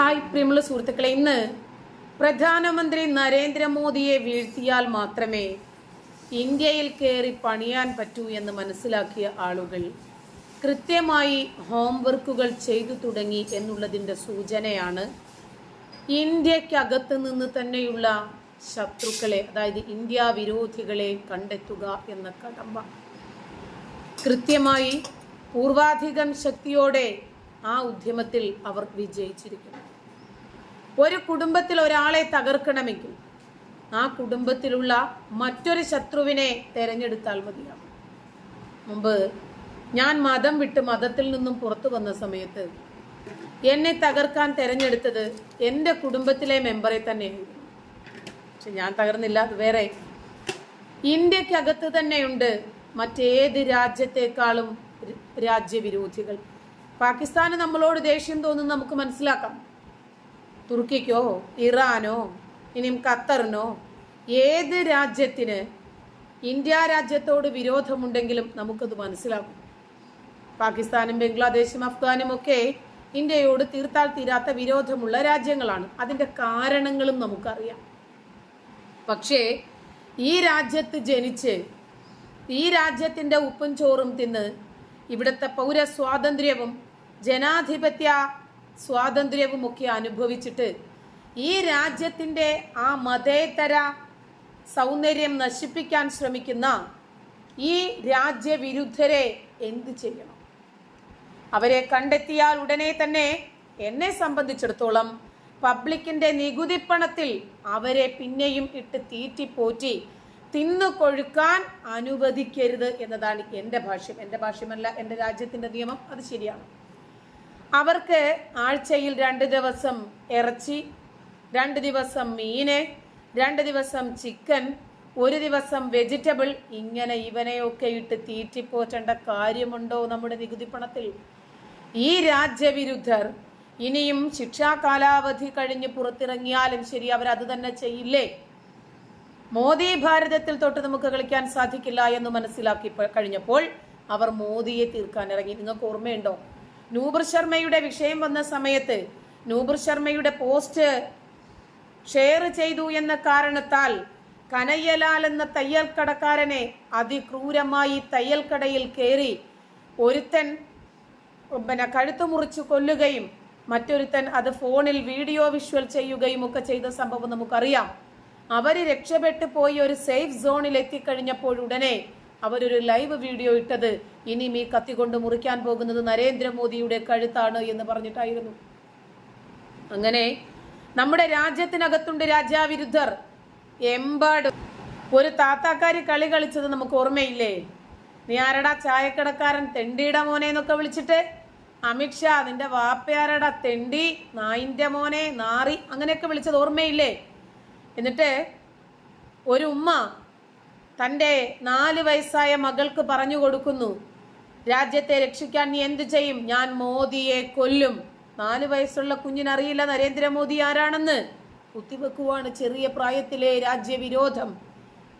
Hi പ്രിയമുള്ള സുഹൃത്തുക്കളെ ഇന്ന് പ്രധാനമന്ത്രി നരേന്ദ്രമോദിയെ വീഴ്ത്തിയാൽ മാത്രമേ ഇന്ത്യയിൽ കയറി പണിയാൻ പറ്റൂ എന്ന് മനസ്സിലാക്കിയ ആളുകൾ കൃത്യമായി ഹോംവർക്കുകൾ ചെയ്തു തുടങ്ങി എന്നുള്ളതിന്റെ സൂചനയാണ് ഇന്ത്യക്കകത്ത് നിന്ന് തന്നെയുള്ള ശത്രുക്കളെ അതായത് ഇന്ത്യ വിരോധികളെ കണ്ടെത്തുക എന്ന കടമ്പ കൃത്യമായി പൂർവാധികം ശക്തിയോടെ ആ ഉദ്യമത്തിൽ അവർ വിജയിച്ചിരിക്കുന്നു. ഒരു കുടുംബത്തിൽ ഒരാളെ തകർക്കണമെങ്കിൽ ആ കുടുംബത്തിലുള്ള മറ്റൊരു ശത്രുവിനെ തെരഞ്ഞെടുത്താൽ മതിയാവും മുമ്പ് ഞാൻ മതം വിട്ട് മതത്തിൽ നിന്നും പുറത്തു വന്ന സമയത്ത് എന്നെ തകർക്കാൻ തെരഞ്ഞെടുത്തത് എന്റെ കുടുംബത്തിലെ മെമ്പറെ തന്നെയായിരുന്നു. പക്ഷെ ഞാൻ തകർന്നില്ല അത് വേറെ. ഇന്ത്യക്കകത്ത് തന്നെയുണ്ട് മറ്റേത് രാജ്യത്തെക്കാളും രാജ്യവിരോധികൾ. പാകിസ്ഥാന് നമ്മളോട് ദേഷ്യം തോന്നുന്നു നമുക്ക് മനസ്സിലാക്കാം. തുർക്കിക്കോ ഇറാനോ ഇനിയും ഖത്തറിനോ ഏത് രാജ്യത്തിന് ഇന്ത്യ രാജ്യത്തോട് വിരോധമുണ്ടെങ്കിലും നമുക്കത് മനസ്സിലാകും പാകിസ്ഥാനും ബംഗ്ലാദേശും അഫ്ഗാനും ഒക്കെ ഇന്ത്യയോട് തീർത്താൽ തീരാത്ത വിരോധമുള്ള രാജ്യങ്ങളാണ്. അതിന്റെ കാരണങ്ങളും നമുക്കറിയാം. പക്ഷേ ഈ രാജ്യത്ത് ജനിച്ച് ഈ രാജ്യത്തിന്റെ ഉപ്പും ചോറും തിന്ന് ഇവിടുത്തെ പൗര സ്വാതന്ത്ര്യവും ജനാധിപത്യ സ്വാതന്ത്ര്യവും ഒക്കെ അനുഭവിച്ചിട്ട് ഈ രാജ്യത്തിന്റെ ആ മതേതര സൗന്ദര്യം നശിപ്പിക്കാൻ ശ്രമിക്കുന്ന ഈ രാജ്യവിരുദ്ധരെ എന്ത് ചെയ്യണം? അവരെ കണ്ടെത്തിയാൽ ഉടനെ തന്നെ എന്നെ സംബന്ധിച്ചിടത്തോളം പബ്ലിക്കിന്റെ നികുതിപ്പണത്തിൽ അവരെ പിന്നെയും ഇട്ട് തീറ്റിപ്പോറ്റി തിന്നു കൊഴുക്കാൻ അനുവദിക്കരുത് എന്നതാണ് എന്റെ ഭാഷ്യം. എന്റെ ഭാഷ്യമല്ല എന്റെ രാജ്യത്തിന്റെ നിയമം അത് ശരിയാണ്. അവർക്ക് ആഴ്ചയിൽ രണ്ട് ദിവസം ഇറച്ചി രണ്ട് ദിവസം മീന് രണ്ട് ദിവസം ചിക്കൻ ഒരു ദിവസം വെജിറ്റബിൾ. ഇങ്ങനെ ഇവനെയൊക്കെ ഇട്ട് തീറ്റിപ്പോറ്റേണ്ട കാര്യമുണ്ടോ നമ്മുടെ നികുതി പണത്തിൽ? ഈ രാജ്യവിരുദ്ധർ ഇനിയും ശിക്ഷാ കാലാവധി കഴിഞ്ഞ് പുറത്തിറങ്ങിയാലും ശരി അവർ അത് തന്നെ ചെയ്യില്ലേ? മോദി ഭാരതത്തിൽ തൊട്ട് നമുക്ക് കളിക്കാൻ സാധിക്കില്ല എന്ന് മനസ്സിലാക്കി കഴിഞ്ഞപ്പോൾ അവർ മോദിയെ തീർക്കാൻ ഇറങ്ങി. നിങ്ങൾക്ക് ഓർമ്മയുണ്ടോ? നൂബർ ശർമ്മയുടെ വിഷയം വന്ന സമയത്ത് നൂബർ ശർമ്മയുടെ പോസ്റ്റ് ഷെയർ ചെയ്തു എന്ന കാരണത്താൽ കനയ്യലാൽ എന്ന തയ്യൽ കടക്കാരനെ അതിക്രൂരമായി തയ്യൽ കടയിൽ കയറി ഒരുത്തൻ പിന്നെ കഴുത്തു മുറിച്ച് കൊല്ലുകയും മറ്റൊരുത്തൻ അത് ഫോണിൽ വീഡിയോ വിഷ്വൽ ചെയ്യുകയും ഒക്കെ ചെയ്ത സംഭവം നമുക്കറിയാം. അവർ രക്ഷപ്പെട്ടു പോയി ഒരു സേഫ് സോണിൽ എത്തിക്കഴിഞ്ഞപ്പോൾ ഉടനെ അവരൊരു ലൈവ് വീഡിയോ ഇട്ടത് ഇനിയും ഈ കത്തി കൊണ്ട് മുറിക്കാൻ പോകുന്നത് നരേന്ദ്രമോദിയുടെ കഴുത്താണ് എന്ന് പറഞ്ഞിട്ടായിരുന്നു. അങ്ങനെ നമ്മുടെ രാജ്യത്തിനകത്തുണ്ട് രാജ്യാവിരുദ്ധർ. എമ്പാടും. ഒരു താത്താക്കാരി കളി കളിച്ചത് നമുക്ക് ഓർമ്മയില്ലേ? നീ ആരടാ ചായക്കടക്കാരൻ തെണ്ടിയുടെ മോനെ എന്നൊക്കെ വിളിച്ചിട്ട്? അമിത്ഷാ നിന്റെ വാപ്പയാരടാ തെണ്ടി നായിന്റെ മോനെ നാറി അങ്ങനെയൊക്കെ വിളിച്ചത് ഓർമ്മയില്ലേ? എന്നിട്ട് ഒരു ഉമ്മ തന്റെ നാല് വയസ്സായ മകൾക്ക് പറഞ്ഞു കൊടുക്കുന്നു. രാജ്യത്തെ രക്ഷിക്കാൻ നീ എന്ത് ചെയ്യും? ഞാൻ മോദിയെ കൊല്ലും. നാല് വയസ്സുള്ള കുഞ്ഞിനറിയില്ല നരേന്ദ്രമോദി ആരാണെന്ന്. കുത്തിവെക്കുവാണ് ചെറിയ പ്രായത്തിലെ രാജ്യവിരോധം.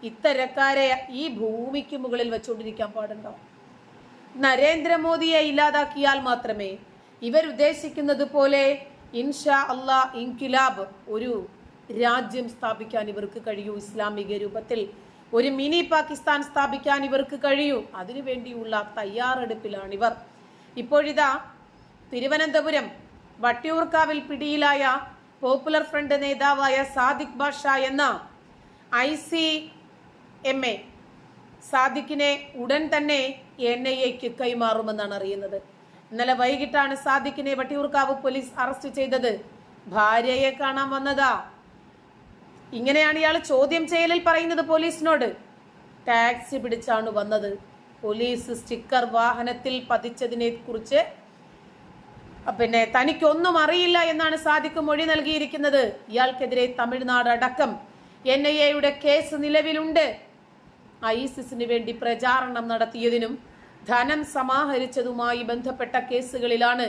ഇത്തരക്കാരെ ഈ ഭൂമിക്ക് മുകളിൽ വെച്ചുകൊണ്ടിരിക്കാൻ പാടുണ്ടോ? നരേന്ദ്രമോദിയെ ഇല്ലാതാക്കിയാൽ മാത്രമേ ഇവർ ഉദ്ദേശിക്കുന്നത് പോലെ ഇൻഷാ അള്ളാ ഇൻകിലാബ് ഒരു രാജ്യം സ്ഥാപിക്കാൻ ഇവർക്ക് കഴിയൂ ഇസ്ലാമിക രൂപത്തിൽ. ഒരു മിനി പാകിസ്ഥാൻ സ്ഥാപിക്കാൻ ഇവർക്ക് കഴിയൂ. അതിനുവേണ്ടിയുള്ള തയ്യാറെടുപ്പിലാണിവർ. ഇപ്പോഴിതാ തിരുവനന്തപുരം വട്ടിയൂർക്കാവിൽ പിടിയിലായ പോപ്പുലർ ഫ്രണ്ട് നേതാവായ സാദിഖ് ബാഷ എന്ന ഐ സി എം എ സാദിഖിനെ ഉടൻ തന്നെ എൻ ഐ എക്ക് കൈമാറുമെന്നാണ് അറിയുന്നത്. ഇന്നലെ വൈകിട്ടാണ് സാദിഖിനെ വട്ടിയൂർക്കാവ് പോലീസ് അറസ്റ്റ് ചെയ്തത്. ഭാര്യയെ കാണാൻ വന്നതാ. ഇങ്ങനെയാണ് ഇയാൾ ചോദ്യം ചെയ്യലിൽ പറയുന്നത് പോലീസിനോട്. ടാക്സി പിടിച്ചാണ് വന്നത്. പോലീസ് സ്റ്റിക്കർ വാഹനത്തിൽ പതിച്ചതിനെ കുറിച്ച് പിന്നെ തനിക്കൊന്നും അറിയില്ല എന്നാണ് സാദിഖ് മൊഴി നൽകിയിരിക്കുന്നത്. ഇയാൾക്കെതിരെ തമിഴ്നാട് അടക്കം എൻ ഐ എയുടെ കേസ് നിലവിലുണ്ട്. ഐസിസിന് വേണ്ടി പ്രചാരണം നടത്തിയതിനും ധനം സമാഹരിച്ചതുമായി ബന്ധപ്പെട്ട കേസുകളിലാണ്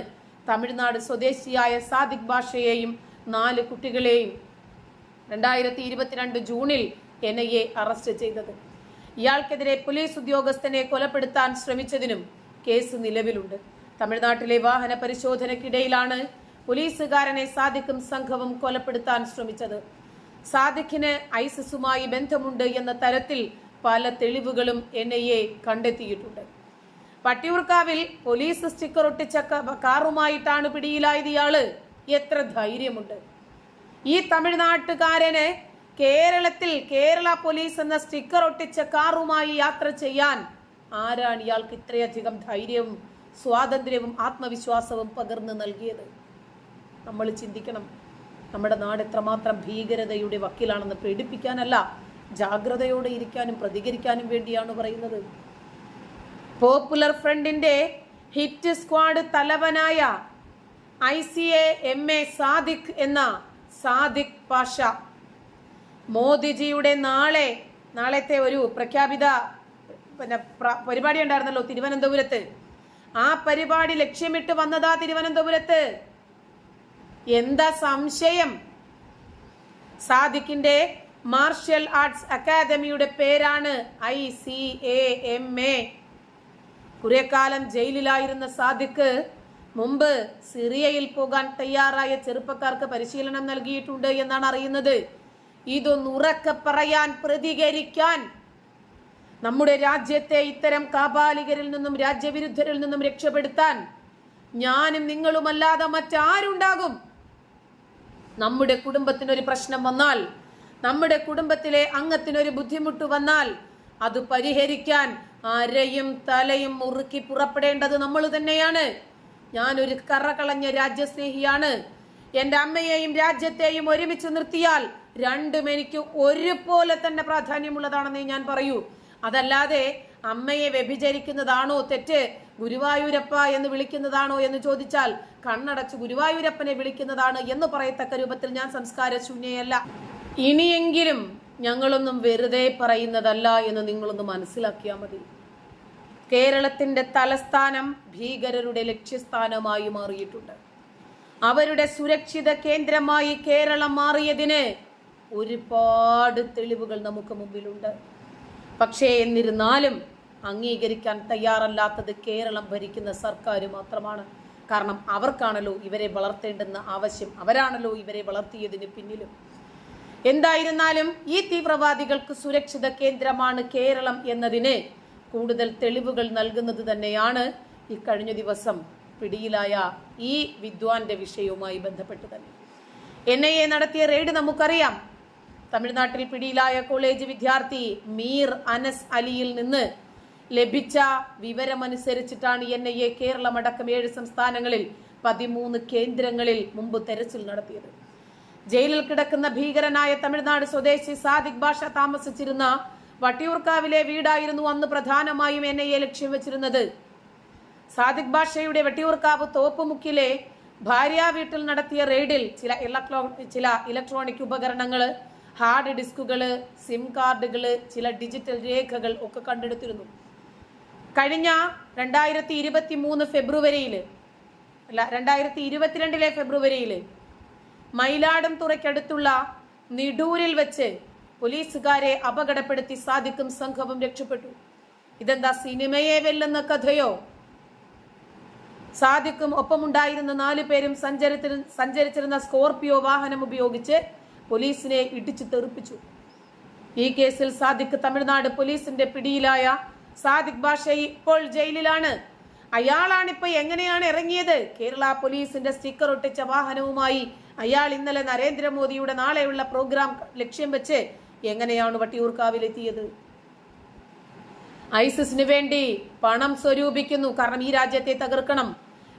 തമിഴ്നാട് സ്വദേശിയായ സാദിഖ് ഭാഷയെയും നാല് കുട്ടികളെയും രണ്ടായിരത്തി ഇരുപത്തിരണ്ട് ജൂണിൽ എൻ ഐ എ അറസ്റ്റ് ചെയ്തത്. ഇയാൾക്കെതിരെ പോലീസ് ഉദ്യോഗസ്ഥനെ കൊലപ്പെടുത്താൻ ശ്രമിച്ചതിനും കേസ് നിലവിലുണ്ട്. തമിഴ്നാട്ടിലെ വാഹന പരിശോധനയ്ക്കിടയിലാണ് പോലീസുകാരനെ സാദിഖും സംഘവും കൊലപ്പെടുത്താൻ ശ്രമിച്ചത്. സാദിഖിന് ഐസിസുമായി ബന്ധമുണ്ട് എന്ന തരത്തിൽ പല തെളിവുകളും എൻ ഐ എ കണ്ടെത്തിയിട്ടുണ്ട്. പട്ടിയൂർക്കാവിൽ പോലീസ് സ്റ്റിക്കർ ഒട്ടിച്ച കാറുമായിട്ടാണ് പിടിയിലായത് ഇയാൾ. എത്ര ധൈര്യമുണ്ട്. ഈ തമിഴ്നാട്ടുകാരന് കേരളത്തിൽ കേരള പോലീസ് എന്ന സ്റ്റിക്കർ ഒട്ടിച്ച കാറുമായി യാത്ര ചെയ്യാൻ ആരാണ് ഇയാൾക്ക് ഇത്രയധികം ധൈര്യവും സ്വാതന്ത്ര്യവും ആത്മവിശ്വാസവും പകർന്നു നൽകിയത്? നമ്മൾ ചിന്തിക്കണം. നമ്മുടെ നാട് എത്രമാത്രം ഭീകരതയുടെ വക്കിലാണെന്ന് പേടിപ്പിക്കാനല്ല ജാഗ്രതയോടെ ഇരിക്കാനും പ്രതികരിക്കാനും വേണ്ടിയാണ് പറയുന്നത്. പോപ്പുലർ ഫ്രണ്ടിന്റെ ഹിറ്റ് സ്ക്വാഡ് തലവനായ I C A M A Sadiq എന്ന സാദിഖ് പാഷ. മോദിജിയുടെ നാളെ നാളത്തെ ഒരു പ്രഖ്യാപിത പിന്നെ പരിപാടി ഉണ്ടായിരുന്നല്ലോ തിരുവനന്തപുരത്ത്. ആ പരിപാടി ലക്ഷ്യമിട്ട് വന്നതാ തിരുവനന്തപുരത്ത്. എന്താ സംശയം? സാദിഖിന്റെ മാർഷ്യൽ ആർട്സ് അക്കാദമിയുടെ പേരാണ് I C A M A. കുറെ കാലം ജയിലിലായിരുന്ന സാദിഖ് മുമ്പ് സിറിയയിൽ പോകാൻ തയ്യാറായ ചെറുപ്പക്കാർക്ക് പരിശീലനം നൽകിയിട്ടുണ്ട് എന്നാണ് അറിയുന്നത്. ഇതൊന്നുറക്കെ പറയാൻ പ്രതികരിക്കാൻ നമ്മുടെ രാജ്യത്തെ ഇത്തരം കാപാലികരിൽ നിന്നും രാജ്യവിരുദ്ധരിൽ നിന്നും രക്ഷപ്പെടുത്താൻ ഞാനും നിങ്ങളുമല്ലാതെ മറ്റാരുണ്ടാകും? നമ്മുടെ കുടുംബത്തിനൊരു പ്രശ്നം വന്നാൽ നമ്മുടെ കുടുംബത്തിലെ അംഗത്തിനൊരു ബുദ്ധിമുട്ട് വന്നാൽ അത് പരിഹരിക്കാൻ അരയും തലയും മുറുക്കി പുറപ്പെടേണ്ടത് നമ്മൾ തന്നെയാണ്. ഞാനൊരു കറകളഞ്ഞ രാജ്യസ്നേഹിയാണ്. എന്റെ അമ്മയെയും രാജ്യത്തെയും ഒരുമിച്ച് നിർത്തിയാൽ രണ്ടും എനിക്ക് ഒരുപോലെ തന്നെ പ്രാധാന്യമുള്ളതാണെന്നേ ഞാൻ പറയൂ. അതല്ലാതെ അമ്മയെ വ്യഭിചരിക്കുന്നതാണോ തെറ്റ് ഗുരുവായൂരപ്പ എന്ന് വിളിക്കുന്നതാണോ എന്ന് ചോദിച്ചാൽ കണ്ണടച്ച് ഗുരുവായൂരപ്പനെ വിളിക്കുന്നതാണ് എന്ന് പറയത്തക്ക രൂപത്തിൽ ഞാൻ സംസ്കാര ശൂന്യയല്ല ഇനിയെങ്കിലും ഞങ്ങളൊന്നും വെറുതെ പറയുന്നതല്ല എന്ന് നിങ്ങളൊന്ന് മനസ്സിലാക്കിയാൽ മതി. കേരളത്തിന്റെ തലസ്ഥാനം ഭീകരരുടെ ലക്ഷ്യസ്ഥാനമായി മാറിയിട്ടുണ്ട്. അവരുടെ സുരക്ഷിത കേന്ദ്രമായി കേരളം മാറിയതിന് ഒരുപാട് തെളിവുകൾ നമുക്ക് മുമ്പിലുണ്ട്. പക്ഷേ എന്നിരുന്നാലും അംഗീകരിക്കാൻ തയ്യാറല്ലാത്തത് കേരളം ഭരിക്കുന്ന സർക്കാർ മാത്രമാണ്. കാരണം അവർക്കാണല്ലോ ഇവരെ വളർത്തേണ്ടെന്ന ആവശ്യം അവരാണല്ലോ ഇവരെ വളർത്തിയതിന് പിന്നിലും. എന്തായിരുന്നാലും ഈ തീവ്രവാദികൾക്ക് സുരക്ഷിത കേന്ദ്രമാണ് കേരളം എന്നതിന് കൂടുതൽ തെളിവുകൾ നൽകുന്നത് തന്നെയാണ് ഈ കഴിഞ്ഞ ദിവസം പിടിയിലായ ഈ വിദ്വാന്റെ വിഷയവുമായി ബന്ധപ്പെട്ട് തന്നെ. എൻ ഐ എ നടത്തിയ റെയ്ഡ് നമുക്കറിയാം. തമിഴ്നാട്ടിൽ പിടിയിലായ കോളേജ് വിദ്യാർത്ഥി മീർ അനസ് അലിയിൽ നിന്ന് ലഭിച്ച വിവരമനുസരിച്ചിട്ടാണ് എൻ ഐ എ കേരളം അടക്കം ഏഴ് സംസ്ഥാനങ്ങളിൽ പതിമൂന്ന് കേന്ദ്രങ്ങളിൽ മുമ്പ് തെരച്ചിൽ നടത്തിയത്. ജയിലിൽ കിടക്കുന്ന ഭീകരനായ തമിഴ്നാട് സ്വദേശി സാദിഖ് ഭാഷ താമസിച്ചിരുന്ന വട്ടിയൂർക്കാവിലെ വീടായിരുന്നു അന്ന് പ്രധാനമായും എൻ ഐ എ ലക്ഷ്യം വെച്ചിരുന്നത്. സാദിഖ് ബാഷയുടെ വെട്ടിയൂർക്കാവ് തോപ്പുമുക്കിലെ ഭാര്യ വീട്ടിൽ നടത്തിയ റെയ്ഡിൽ ചില ഇലക്ട്രോ ചില ഇലക്ട്രോണിക് ഉപകരണങ്ങൾ ഹാർഡ് ഡിസ്കുകൾ സിം കാർഡുകൾ ചില ഡിജിറ്റൽ രേഖകൾ ഒക്കെ കണ്ടെടുത്തിരുന്നു. കഴിഞ്ഞ രണ്ടായിരത്തി ഇരുപത്തി മൂന്ന് ഫെബ്രുവരിയിൽ അല്ല രണ്ടായിരത്തി ഇരുപത്തിരണ്ടിലെ ഫെബ്രുവരിയിൽ മയിലാടും തുറയ്ക്കടുത്തുള്ള നിഡൂരിൽ വെച്ച് പോലീസുകാരെ അപകടപ്പെടുത്തി സാധിക്കും സംഘവും രക്ഷപ്പെട്ടു. ഇതെന്താ സിനിമയെ വെല്ലുന്ന കഥയോ? സാധിക്കും ഒപ്പമുണ്ടായിരുന്ന നാലു പേരും സഞ്ചരിച്ചിരു സഞ്ചരിച്ചിരുന്ന സ്കോർപിയോ വാഹനം ഉപയോഗിച്ച് പോലീസിനെ ഇടിച്ചു തെറിപ്പിച്ചു. ഈ കേസിൽ സാദിഖ് തമിഴ്നാട് പോലീസിന്റെ പിടിയിലായ സാദിഖ് ഭാഷ ഇപ്പോൾ ജയിലിലാണ്. അയാളാണിപ്പോ എങ്ങനെയാണ് ഇറങ്ങിയത്? കേരള പോലീസിന്റെ സ്റ്റിക്കർ ഒട്ടിച്ച വാഹനവുമായി അയാൾ ഇന്നലെ നരേന്ദ്രമോദിയുടെ നാളെയുള്ള പ്രോഗ്രാം ലക്ഷ്യം വെച്ച് എങ്ങനെയാണ് വട്ടിയൂർക്കാവിലെത്തിയത്? ഐസിസിന് വേണ്ടി പണം സ്വരൂപിക്കുന്നു. കാരണം ഈ രാജ്യത്തെ തകർക്കണം.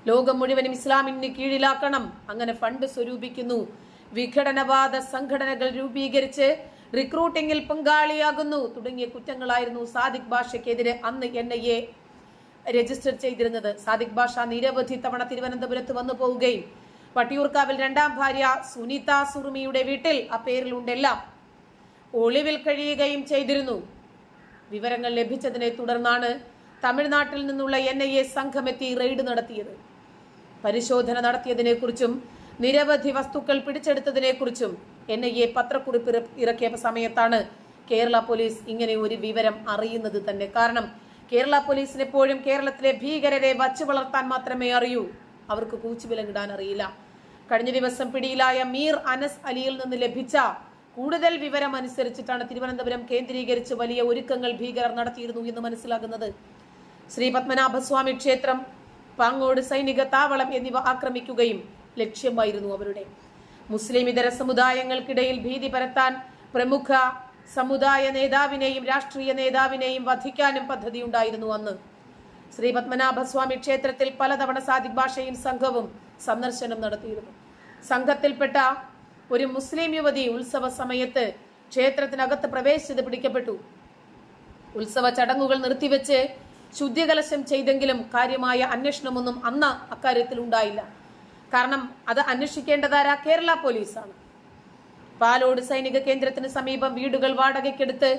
ലോകം മുഴുവനും ഇസ്ലാമിന് കീഴിലാക്കണം. അങ്ങനെ ഫണ്ട് സ്വരൂപിക്കുന്നു. വിഘടനവാദ സംഘടനകൾ രൂപീകരിച്ച് റിക്രൂട്ടിംഗിൽ പങ്കാളിയാകുന്നു. തുടങ്ങിയ കുറ്റങ്ങളായിരുന്നു സാദിഖ് ഭാഷയ്ക്കെതിരെ അന്ന് എൻ ഐ എ രജിസ്റ്റർ ചെയ്തിരുന്നത്. സാദിഖ് ഭാഷ നിരവധി തവണ തിരുവനന്തപുരത്ത് വന്നു പോവുകയും വട്ടിയൂർക്കാവിൽ രണ്ടാം ഭാര്യ സുനിത സുറുമിയുടെ വീട്ടിൽ ആ പേരിലുണ്ടെല്ലാം ഒളിവിൽ കഴിയുകയും ചെയ്തിരുന്നു. വിവരങ്ങൾ ലഭിച്ചതിനെ തുടർന്നാണ് തമിഴ്നാട്ടിൽ നിന്നുള്ള എൻ ഐ എ സംഘമെത്തി റെയ്ഡ് നടത്തിയത്. പരിശോധന നടത്തിയതിനെക്കുറിച്ചും നിരവധി വസ്തുക്കൾ പിടിച്ചെടുത്തതിനെക്കുറിച്ചും എൻ ഐ എ പത്രക്കുറിപ്പ് ഇറ- ഇറക്കിയ സമയത്താണ് കേരള പോലീസ് ഇങ്ങനെ ഒരു വിവരം അറിയുന്നത് തന്നെ. കാരണം കേരള പോലീസിന് എപ്പോഴും കേരളത്തിലെ ഭീകരരെ വച്ചു വളർത്താൻ മാത്രമേ അറിയൂ. അവർക്ക് കൂച്ചുവിലങ്ങിടാൻ അറിയില്ല. കഴിഞ്ഞ ദിവസം പിടിയിലായ മീർ അനസ് അലിയിൽ നിന്ന് ലഭിച്ച കൂടുതൽ വിവരം അനുസരിച്ചിട്ടാണ് തിരുവനന്തപുരം കേന്ദ്രീകരിച്ച് വലിയ ഒരുക്കങ്ങൾ ഭീകരർ നടത്തിയിരുന്നു എന്ന് മനസ്സിലാകുന്നത്. ശ്രീ പത്മനാഭസ്വാമി ക്ഷേത്രം പാങ്ങോട് സൈനിക താവളം എന്നിവ ആക്രമിക്കുകയും ലക്ഷ്യമായിരുന്നു അവരുടെ. മുസ്ലിം ഇതര സമുദായങ്ങൾക്കിടയിൽ ഭീതി പരത്താൻ പ്രമുഖ സമുദായ നേതാവിനെയും രാഷ്ട്രീയ നേതാവിനെയും വധിക്കാനും പദ്ധതിയുണ്ടായിരുന്നു അന്ന്. ശ്രീ പത്മനാഭസ്വാമി ക്ഷേത്രത്തിൽ പലതവണ സാദിഖ് ഭാഷയും സംഘവും സന്ദർശനം നടത്തിയിരുന്നു. സംഘത്തിൽപ്പെട്ട ഒരു മുസ്ലിം യുവതി ഉത്സവ സമയത്ത് ക്ഷേത്രത്തിനകത്ത് പ്രവേശിച്ചത് പിടിക്കപ്പെട്ടു. ഉത്സവ ചടങ്ങുകൾ നിർത്തിവെച്ച് ശുദ്ധികലശം ചെയ്തെങ്കിലും കാര്യമായ അന്വേഷണമൊന്നും അന്ന് അക്കാര്യത്തിൽ ഉണ്ടായില്ല. കാരണം അത് അന്വേഷിക്കേണ്ടതാരാ? കേരള പോലീസാണ്. പാലോട് സൈനിക കേന്ദ്രത്തിന് സമീപം വീടുകൾ വാടകയ്ക്കെടുത്ത്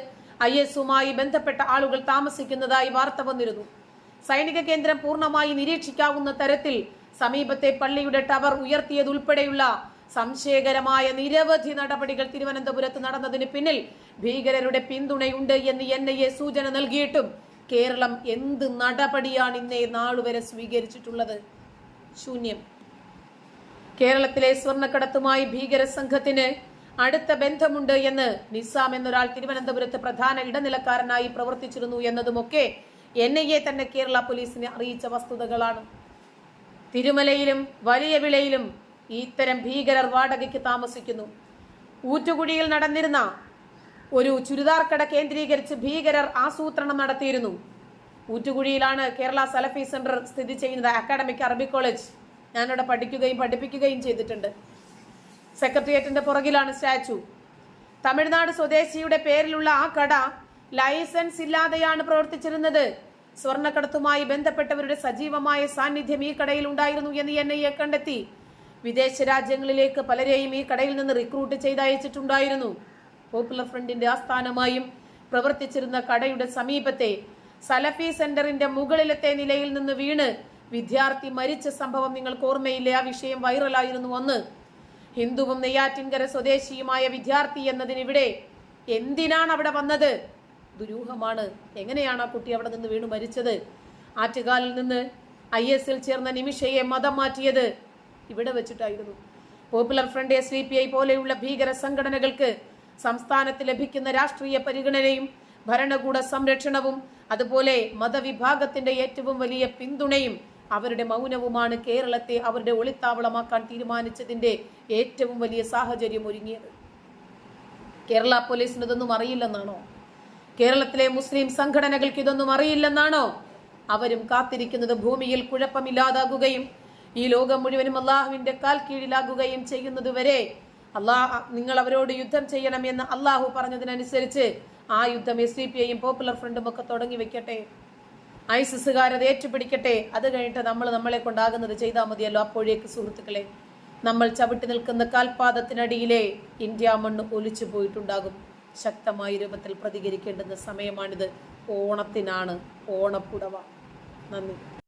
ഐ എസുമായി ബന്ധപ്പെട്ട ആളുകൾ താമസിക്കുന്നതായി വാർത്ത വന്നിരുന്നു. സൈനിക കേന്ദ്രം പൂർണമായി നിരീക്ഷിക്കാവുന്ന തരത്തിൽ സമീപത്തെ പള്ളിയുടെ ടവർ ഉയർത്തിയതുൾപ്പെടെയുള്ള സംശയകരമായ നിരവധി നടപടികൾ തിരുവനന്തപുരത്ത് നടന്നതിന് പിന്നിൽ ഭീകരരുടെ പിന്തുണയുണ്ട് എന്ന് എൻ ഐ എ സൂചന നൽകിയിട്ടും കേരളം എന്ത് നടപടിയാണ് ഇന്നേ നാളുവരെ സ്വീകരിച്ചിട്ടുള്ളത്? ശൂന്യം. കേരളത്തിലെ സ്വർണക്കടത്തുമായി ഭീകര സംഘത്തിന് അടുത്ത ബന്ധമുണ്ട് എന്ന് നിസാം എന്നൊരാൾ തിരുവനന്തപുരത്ത് പ്രധാന ഇടനിലക്കാരനായി പ്രവർത്തിച്ചിരുന്നു എന്നതുമൊക്കെ എൻ ഐ എ തന്നെ കേരള പോലീസിനെ അറിയിച്ച വസ്തുതകളാണ്. തിരുമലയിലും വലിയ വിളയിലും ഇത്തരം ഭീകരർ വാടകയ്ക്ക് താമസിക്കുന്നു. ഊറ്റുകുഴിയിൽ നടന്നിരുന്ന ഒരു ചുരിദാർ കട കേന്ദ്രീകരിച്ച് ഭീകരർ ആസൂത്രണം നടത്തിയിരുന്നു. ഊറ്റുകുഴിയിലാണ് കേരള സലഫി സെന്റർ സ്ഥിതി ചെയ്യുന്നത്. അക്കാഡമിക് അറബി കോളേജ്. ഞാനിവിടെ പഠിക്കുകയും പഠിപ്പിക്കുകയും ചെയ്തിട്ടുണ്ട്. സെക്രട്ടേറിയറ്റിന്റെ പുറകിലാണ് സ്റ്റാച്ചു. തമിഴ്നാട് സ്വദേശിയുടെ പേരിലുള്ള ആ കട ലൈസൻസ് ഇല്ലാതെയാണ് പ്രവർത്തിച്ചിരുന്നത്. സ്വർണക്കടത്തുമായി ബന്ധപ്പെട്ടവരുടെ സജീവമായ സാന്നിധ്യം ഈ കടയിൽ ഉണ്ടായിരുന്നു എന്ന് എൻ ഐ എ കണ്ടെത്തി. വിദേശ രാജ്യങ്ങളിലേക്ക് പലരെയും ഈ കടയിൽ നിന്ന് റിക്രൂട്ട് ചെയ്ത് അയച്ചിട്ടുണ്ടായിരുന്നു പോപ്പുലർ ഫ്രണ്ടിന്റെ ആസ്ഥാനമായും പ്രവർത്തിച്ചിരുന്ന കടയുടെ സമീപത്തെ സലഫി സെന്ററിന്റെ മുകളിലത്തെ നിലയിൽ നിന്ന് വീണ് വിദ്യാർത്ഥി മരിച്ച സംഭവം നിങ്ങൾക്ക് ഓർമ്മയില്ലേ? ആ വിഷയം വൈറലായിരുന്നു അന്ന്. ഹിന്ദുവും നെയ്യാറ്റിൻകര സ്വദേശിയുമായ വിദ്യാർത്ഥി എന്നതിനിവിടെ എന്തിനാണ് അവിടെ വന്നത്? ദുരൂഹമാണ്. എങ്ങനെയാണ് ആ കുട്ടി അവിടെ നിന്ന് വീണു മരിച്ചത്? ആറ്റുകാലിൽ നിന്ന് ഐ എസിൽ ചേർന്ന നിമിഷയെ മതം മാറ്റിയത്. ഇവിടെ വെച്ചിട്ടായിരുന്നു. Popular front S P I പോലെയുള്ള ഭീകര സംഘടനകൾക്ക് സംസ്ഥാനത്ത് ലഭിക്കുന്ന രാഷ്ട്രീയ പരിഗണനയും ഭരണകൂട സംരക്ഷണവും അതുപോലെ മതവിഭാഗത്തിന്റെ ഏറ്റവും വലിയ പിന്തുണയും അവരുടെ മൗനവുമാണ് കേരളത്തെ അവരുടെ ഒളിത്താവളമാക്കാൻ തീരുമാനിച്ചതിന്റെ ഏറ്റവും വലിയ സാഹചര്യം ഒരുങ്ങിയത്. കേരള പോലീസിന് ഇതൊന്നും അറിയില്ലെന്നാണോ? കേരളത്തിലെ മുസ്ലിം സംഘടനകൾക്ക് ഇതൊന്നും അറിയില്ലെന്നാണോ? അവരും കാത്തിരിക്കുന്നത് ഭൂമിയിൽ കുഴപ്പമില്ലാതാകുകയും ഈ ലോകം മുഴുവനും അള്ളാഹുവിന്റെ കാൽ കീഴിലാകുകയും ചെയ്യുന്നതുവരെ അള്ളാഹ് നിങ്ങൾ അവരോട് യുദ്ധം ചെയ്യണം എന്ന് അള്ളാഹു പറഞ്ഞതിനനുസരിച്ച് ആ യുദ്ധം എസ് ഡി പി ഐയും പോപ്പുലർ ഫ്രണ്ടും ഒക്കെ തുടങ്ങി വെക്കട്ടെ. ഐസിസുകാരത് ഏറ്റുപിടിക്കട്ടെ. അത് കഴിഞ്ഞിട്ട് നമ്മൾ നമ്മളെ കൊണ്ടാകുന്നത് ചെയ്താൽ മതിയല്ലോ അപ്പോഴേക്ക് സുഹൃത്തുക്കളെ. നമ്മൾ ചവിട്ടി നിൽക്കുന്ന കാൽപാദത്തിനടിയിലെ ഇന്ത്യ മണ്ണ് ഒലിച്ചു പോയിട്ടുണ്ടാകും. ശക്തമായ രൂപത്തിൽ പ്രതികരിക്കേണ്ടുന്ന സമയമാണിത്. ഓണത്തിനാണ്. ഓണപ്പുടവ. നന്ദി.